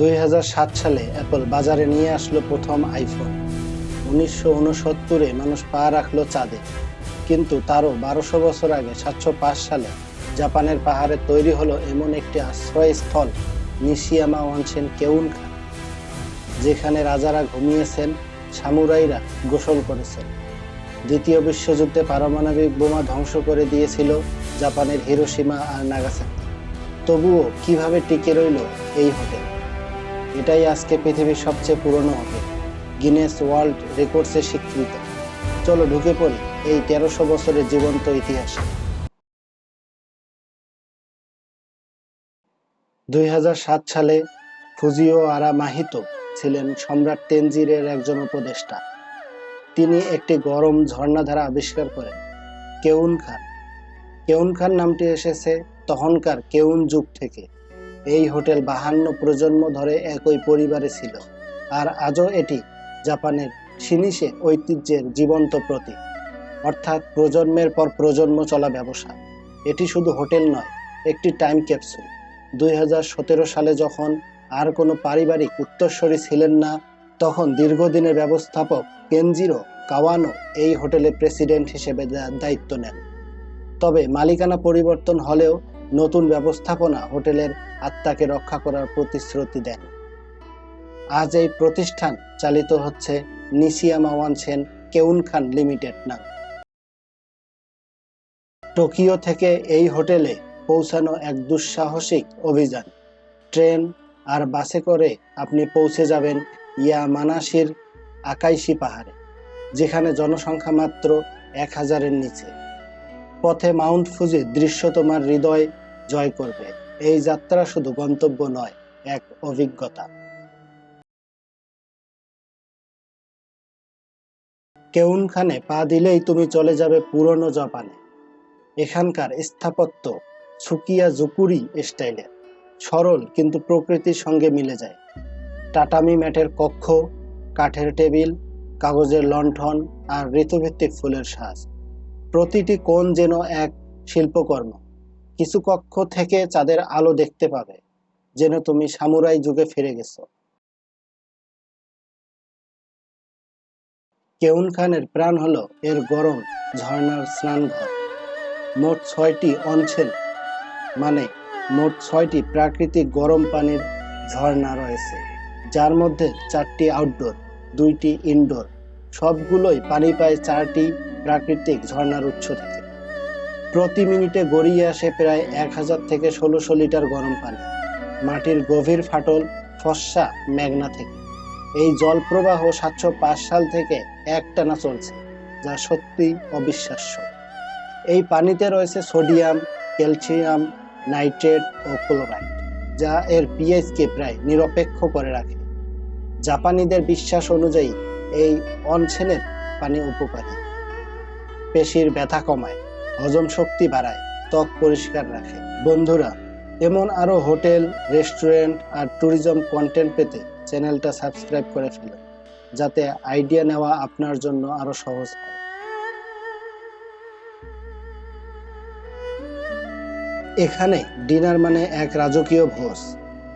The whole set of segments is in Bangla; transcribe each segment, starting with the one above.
দুই হাজার সাত সালে অ্যাপল বাজারে নিয়ে আসলো প্রথম আইফোন। উনিশশো উনসত্তরে মানুষ পা রাখল চাঁদে। কিন্তু তারও বারোশো বছর আগে সাতশো পাঁচ সালে জাপানের পাহাড়ে তৈরি হলো এমন একটি আশ্রয়স্থল, নিশিয়ামা ওয়ানসেন কেউনখা, যেখানে রাজারা ঘুমিয়েছেন, সামুরাইরা গোসল করেছেন। দ্বিতীয় বিশ্বযুদ্ধে পারমাণবিক বোমা ধ্বংস করে দিয়েছিল জাপানের হিরোসীমা আর নাগাসাকি। তবুও কীভাবে টিকে রইল এই হোটেল? এটাই আজকে পৃথিবীর সবচেয়ে পুরনো হোটেল গিনেস ওয়ার্ল্ড রেকর্ডসে স্বীকৃত। চলো ঢুকে পড়ি এই তেরোশো বছরের জীবন্ত ইতিহাসে। দুই সালে ফুজিও আরা মাহিতো ছিলেন সম্রাট তেনজিরের একজন উপদেষ্টা। তিনি একটি গরম ঝর্ণাধারা আবিষ্কার করেন কেউন খান কেউন খান নামটি এসেছে তখনকার কেউন যুগ থেকে। এই হোটেল বাহান্ন প্রজন্ম ধরে একই পরিবারে ছিল, আর আজও এটি জাপানের সিনিসে ঐতিহ্যের জীবন্ত প্রতীক। অর্থাৎ প্রজন্মের পর প্রজন্ম চলা ব্যবসা। এটি শুধু হোটেল নয়, একটি টাইম ক্যাপসুল। দুই হাজার সতেরো সালে যখন আর কোনো পারিবারিক উত্তরস্বরী ছিলেন না, তখন দীর্ঘদিনের ব্যবস্থাপক কেনজিরো কাওয়ানো এই হোটেলে প্রেসিডেন্ট হিসেবে দায়িত্ব নেন। তবে মালিকানা পরিবর্তন হলেও নতুন ব্যবস্থাপনা হোটেলের আত্মাকে রক্ষা করার প্রতিশ্রুতি দেন। আজ এই প্রতিষ্ঠান চালিত হচ্ছে নিশিয়ামা ওয়ানসেন কেউন খান লিমিটেড নাম। টোকিও থেকে এই হোটেলে পৌঁছানো এক দুঃসাহসিক অভিযান। ট্রেন আর বাসে করে আপনি পৌঁছে যাবেন ইয়ামানাশির আকাইশি পাহাড়ে, যেখানে জনসংখ্যা মাত্র এক হাজারের নিচে। পথে মাউন্ট ফুজির দৃশ্য তোমার হৃদয় জয় করবে। এই যাত্রা শুধু গন্তব্য নয়, এক অভিজ্ঞতা। কেউনখানে পা দিলেই তুমি চলে যাবে পুরনো জাপানে এখানকার স্থাপত্য সুকিয়া জুকুরি স্টাইলের। সরল কিন্তু প্রকৃতির সঙ্গে মিলে যায়। টাটামি ম্যাটের কক্ষ, কাঠের টেবিল, কাগজের লণ্ঠন আর ঋতুভিত্তিক ফুলের সাজ। প্রতিটি কোণ যেন এক শিল্পকর্ম। কিছু কক্ষ থেকে চাঁদের আলো দেখতে পাবে, যেন তুমি সামুরাই যুগে ফিরে গেছো। কেউন খানের প্রাণ হলো এর গরম ঝর্ণার স্নানঘর। মোট ছয়টি অনছেন মানে মোট ছয়টি প্রাকৃতিক গরম পানির ঝর্ণা রয়েছে, যার মধ্যে চারটি আউটডোর দুইটি ইনডোর সবগুলোই পানি পায় চারটি প্রাকৃতিক ঝর্ণার উৎস থেকে। প্রতি মিনিটে গড়িয়ে আসে প্রায় এক হাজার থেকে ষোলোশো লিটার গরম পানি। মাটির গভীর ফাটল ফসা মেঘনা থেকে। এই জলপ্রবাহ সাতশো পাঁচ সাল থেকে একটানা চলছে, যা সত্যি অবিশ্বাস্য। এই পানিতে রয়েছে সোডিয়াম, ক্যালসিয়াম, নাইট্রেট ও ক্লোরাইড, যা এর পিএইচকে প্রায় নিরপেক্ষ করে রাখে। জাপানিদের বিশ্বাস অনুযায়ী এই অনছেনের পানি উপকারী। পেশির ব্যথা কমায়। হজম শক্তি বাড়ায়, ত্বক পরিষ্কার রাখে। বন্ধুরা, এমন আরও হোটেল, রেস্টুরেন্ট আর ট্যুরিজম কন্টেন্ট পেতে চ্যানেলটা সাবস্ক্রাইব করে ফেলুন, যাতে আইডিয়া নেওয়া আপনার জন্য আরও সহজ হয়। এখানে ডিনার মানে এক রাজকীয় ভোজ।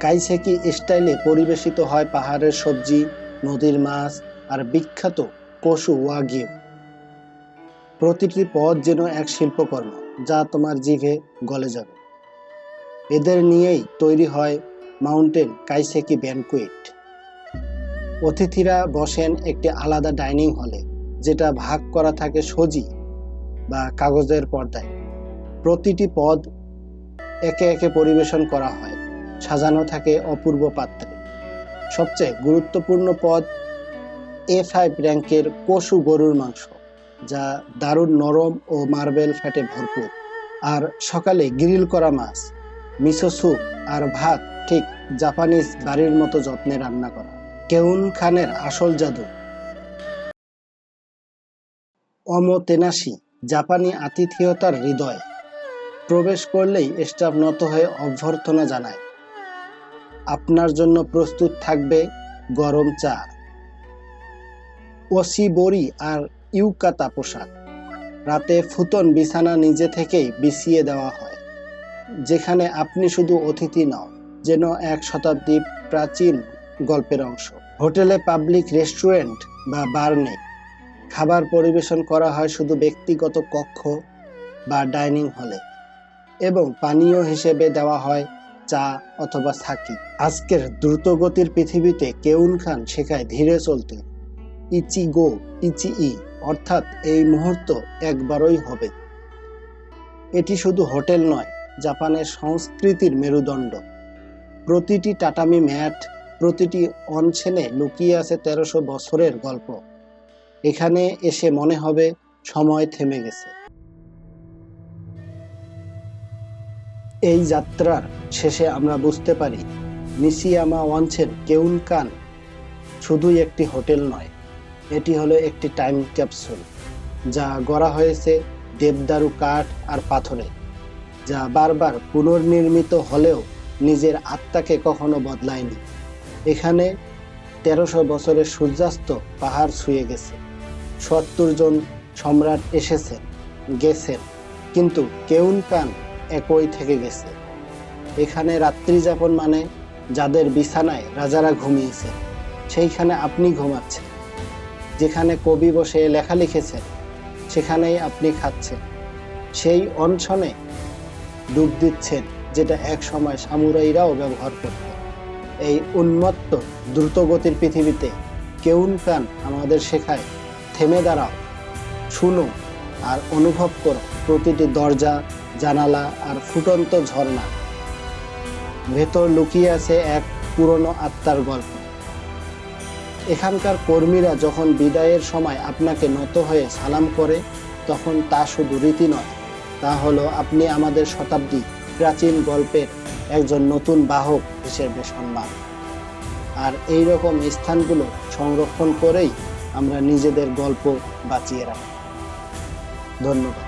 কাইসেকি স্টাইলে পরিবেশিত হয় পাহাড়ের সবজি, নদীর মাছ আর বিখ্যাত পশু ওয়াগিউ। প্রতিটি পদ যেন এক শিল্পকর্ম, যা তোমার জিভে গলে যাবে। এদের নিয়েই তৈরি হয় মাউন্টেন কাইসেকি ব্যানকুয়েট। অতিথিরা বসেন একটি আলাদা ডাইনিং হলে, যেটা ভাগ করা থাকে সজি বা কাগজের পর্দায়। প্রতিটি পদ একে একে পরিবেশন করা হয়, সাজানো থাকে অপূর্ব পাত্রে। সবচেয়ে গুরুত্বপূর্ণ পদ এ ফাইভ র্যাঙ্কের পশু গরুর মাংস। যা দারুণ নরম ও মার্বেল ফ্যাটে ভরপুর। আর সকালে গ্রিল করা মাছ মিসো স্যুপ আর ভাত ঠিক জাপানিজ বাড়ির মতো যত্নে রান্না করা। কেউন খানের আসল জাদু। অমতেনাশি, জাপানি আতিথেয়তার হৃদয়। প্রবেশ করলেই স্টাফ নত হয়ে অভ্যর্থনা জানায়, আপনার জন্য প্রস্তুত থাকবে গরম চা। ওসিবরি আর ইউকাতা পোশাক রাতে ফুতন বিছানা নিজে থেকেই বিছিয়ে দেওয়া হয়, যেখানে আপনি শুধু অতিথি নও যেন এক শতাব্দী প্রাচীন গল্পের অংশ। হোটেলে পাবলিক রেস্টুরেন্ট বা বার নেই। খাবার পরিবেশন করা হয় শুধু ব্যক্তিগত কক্ষ বা ডাইনিং হলে এবং পানীয় হিসেবে দেওয়া হয় চা অথবা থাকি আজকের দ্রুতগতির পৃথিবীতে কেউন খান শেখায় ধীরে চলতে ইচি গো ইচি ই অর্থাৎ এই মুহূর্ত একবারই হবে। এটি শুধু হোটেল নয়, জাপানের সংস্কৃতির মেরুদণ্ড। প্রতিটি টাটামি ম্যাট, প্রতিটি অনছেনে লুকিয়ে আছে তেরোশো বছরের গল্প। এখানে এসে মনে হবে সময় থেমে গেছে। এই যাত্রার শেষে আমরা বুঝতে পারি নিসিয়ামা ওয়ানছেন কেউনকান শুধুই একটি হোটেল নয়। এটি হলো একটি টাইম ক্যাপসুল যা গড়া হয়েছে দেবদারু কাঠ আর পাথরে, যা বারবার পুনর্নির্মিত হলেও নিজের আত্মাকে কখনো বদলায়নি। এখানে তেরোশো বছরের সূর্যাস্ত পাহাড় ছুঁয়ে গেছে। সত্তর জন সম্রাট এসেছেন, গেছেন, কিন্তু কেউন কান একই থেকে গেছে। এখানে রাত্রি যাপন মানে যাদের বিছানায় রাজারা ঘুমিয়েছে সেইখানে আপনি ঘুমাচ্ছেন। যেখানে কবি বসে লেখা লিখেছেন সেখানেই আপনি খাচ্ছেন সেই অনশনে ডুব দিচ্ছেন, যেটা এক সময় সামুরাইরাও ব্যবহার করত। এই উন্মত্ত দ্রুতগতির পৃথিবীতে কেউন কান আমাদের শেখায়, থেমে দাঁড়াও, শুনো আর অনুভব করো প্রতিটি দরজা, জানালা আর ফুটন্ত ঝর্ণা। ভেতর লুকিয়ে আছে এক পুরনো আত্মার গল্প। এখানকার কর্মীরা যখন বিদায়ের সময় আপনাকে নত হয়ে সালাম করে, তখন তা শুধু রীতি নয়, তা হলো আপনি আমাদের শতাব্দী প্রাচীন গল্পের একজন নতুন বাহক হিসেবে সম্মান। আর এই রকম স্থানগুলো সংরক্ষণ করেই আমরা নিজেদের গল্প বাঁচিয়ে রাখি। ধন্যবাদ।